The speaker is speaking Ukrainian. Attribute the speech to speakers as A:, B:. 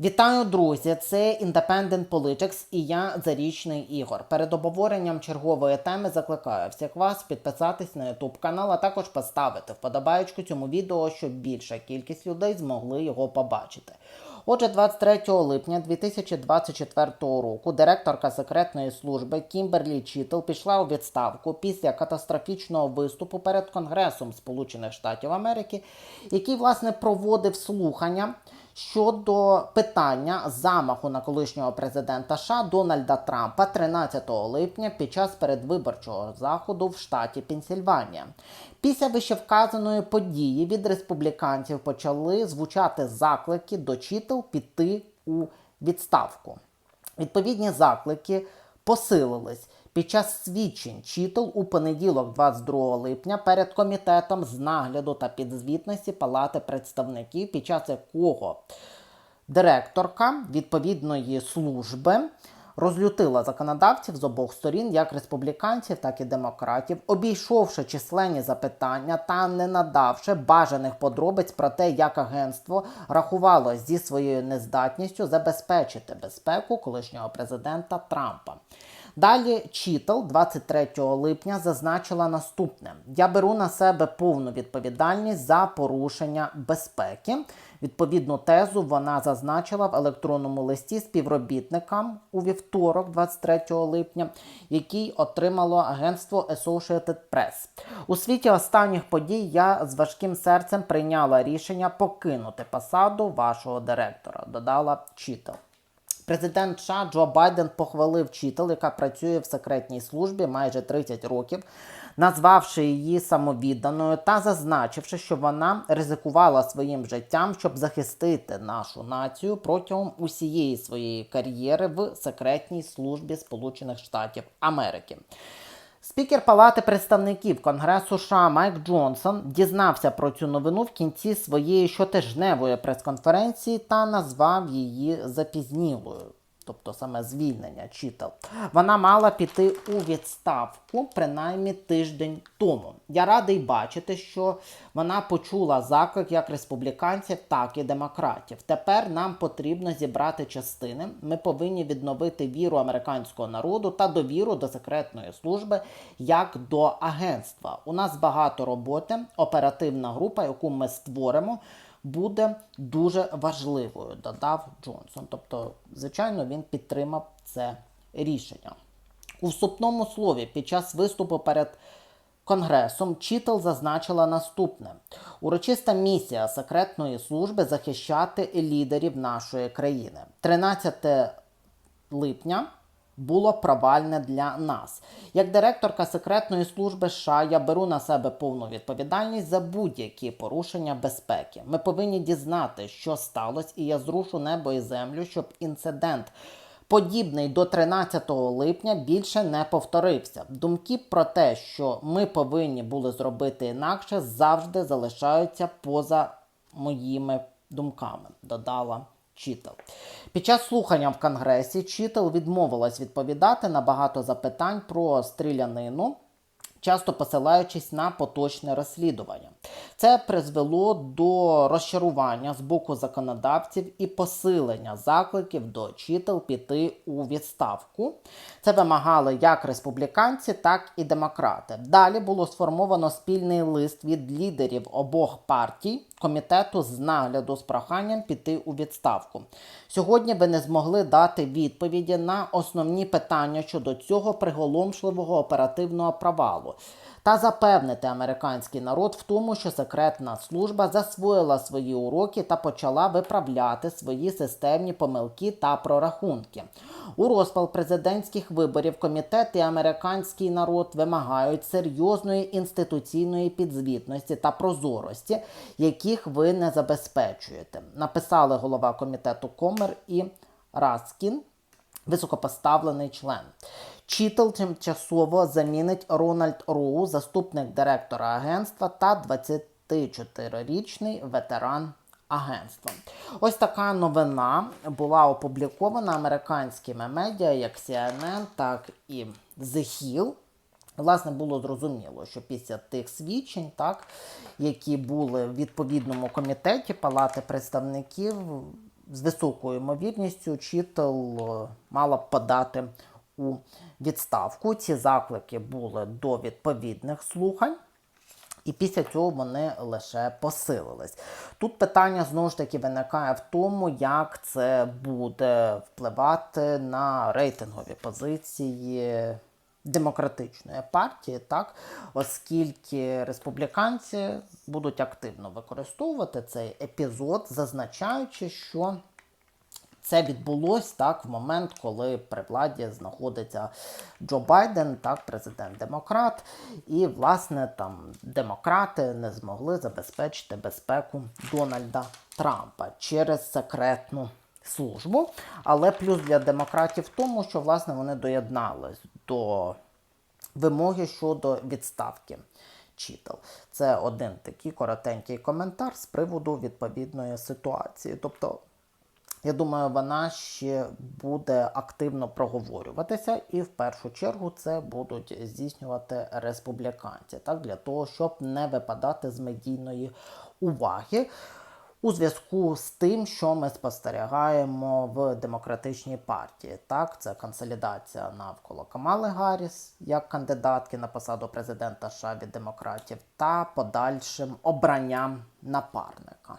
A: Вітаю, друзі! Це Independent Politics і я Зарічний Ігор. Перед обговоренням чергової теми закликаю всіх вас підписатись на YouTube канал, а також поставити вподобаєчку цьому відео, щоб більша кількість людей змогли його побачити. Отже, 23 липня 2024 року директорка секретної служби Кімберлі Чітл пішла у відставку після катастрофічного виступу перед Конгресом Сполучених Штатів Америки, який власне проводив слухання щодо питання замаху на колишнього президента США Дональда Трампа 13 липня під час передвиборчого заходу в штаті Пенсільванія. Після вищевказаної події від республіканців почали звучати заклики до Чітл піти у відставку. Відповідні заклики посилились під час свідчень Чітл у понеділок, 22 липня, перед комітетом з нагляду та підзвітності Палати представників, під час якого директорка відповідної служби розлютила законодавців з обох сторін, як республіканців, так і демократів, обійшовши численні запитання та не надавши бажаних подробиць про те, як агентство рахувало зі своєю нездатністю забезпечити безпеку колишнього президента Трампа. Далі Чітл 23 липня зазначила наступне: я беру на себе повну відповідальність за порушення безпеки. Відповідну тезу вона зазначила в електронному листі співробітникам у вівторок, 23 липня, який отримало агентство Associated Press. У світі останніх подій я з важким серцем прийняла рішення покинути посаду вашого директора, додала Чітл. Президент США Джо Байден похвалив вчитель, яка працює в секретній службі майже 30 років, назвавши її самовідданою та зазначивши, що вона ризикувала своїм життям, щоб захистити нашу націю протягом усієї своєї кар'єри в секретній службі Сполучених Штатів Америки. Спікер Палати представників Конгресу США Майк Джонсон дізнався про цю новину в кінці своєї щотижневої прес-конференції та назвав її запізнілою. Тобто саме звільнення читав. Вона мала піти у відставку принаймні тиждень тому. Я радий бачити, що вона почула заклик як республіканців, так і демократів. Тепер нам потрібно зібрати частини. Ми повинні відновити віру американського народу та довіру до секретної служби як до агентства. У нас багато роботи, оперативна група, яку ми створимо буде дуже важливою, додав Джонсон. Тобто, звичайно, він підтримав це рішення. У вступному слові під час виступу перед Конгресом Чітл зазначила наступне: урочиста місія секретної служби захищати лідерів нашої країни. 13 липня було провальне для нас. Як директорка секретної служби США я беру на себе повну відповідальність за будь-які порушення безпеки. Ми повинні дізнати, що сталося, і я зрушу небо і землю, щоб інцидент. Подібний до 13 липня більше не повторився. Думки про те, що ми повинні були зробити інакше, завжди залишаються поза моїми думками, додала Чітл. Під час слухання в Конгресі Чітл відмовилась відповідати на багато запитань про стрілянину, часто посилаючись на поточне розслідування. Це призвело до розчарування з боку законодавців і посилення закликів до Чітл піти у відставку. Це вимагали як республіканці, так і демократи. Далі було сформовано спільний лист від лідерів обох партій комітету з нагляду з проханням піти у відставку. Сьогодні ви не змогли дати відповіді на основні питання щодо цього приголомшливого оперативного провалу. Та запевнити американський народ в тому, що секретна служба засвоїла свої уроки та почала виправляти свої системні помилки та прорахунки. У розпал президентських виборів комітет і американський народ вимагають серйозної інституційної підзвітності та прозорості, яких ви не забезпечуєте. Написали голова комітету Комер і Раскін, високопоставлений член. Чітл тимчасово замінить Рональд Роу, заступник директора агентства та 24-річний ветеран агентства. Ось така новина була опублікована американськими медіа, як CNN, так і The Hill. Власне, було зрозуміло, що після тих свідчень, так, які були в відповідному комітеті Палати представників, з високою ймовірністю Чітл мала б подати у відставку. Ці заклики були до відповідних слухань. І після цього вони лише посилились. Тут питання знову ж таки виникає в тому, як це буде впливати на рейтингові позиції демократичної партії, так оскільки республіканці будуть активно використовувати цей епізод, зазначаючи, що це відбулось так в момент, коли при владі знаходиться Джо Байден, так, президент-демократ, і власне там демократи не змогли забезпечити безпеку Дональда Трампа через секретну службу. Але плюс для демократів в тому, що власне вони доєднались до вимоги щодо відставки. Чітл. Це один такий коротенький коментар з приводу відповідної ситуації. Тобто я думаю, вона ще буде активно проговорюватися, і в першу чергу це будуть здійснювати республіканці, так для того, щоб не випадати з медійної уваги. У зв'язку з тим, що ми спостерігаємо в демократичній партії, так це консолідація навколо Камали Гарріс як кандидатки на посаду президента США від демократів, та подальшим обранням напарника.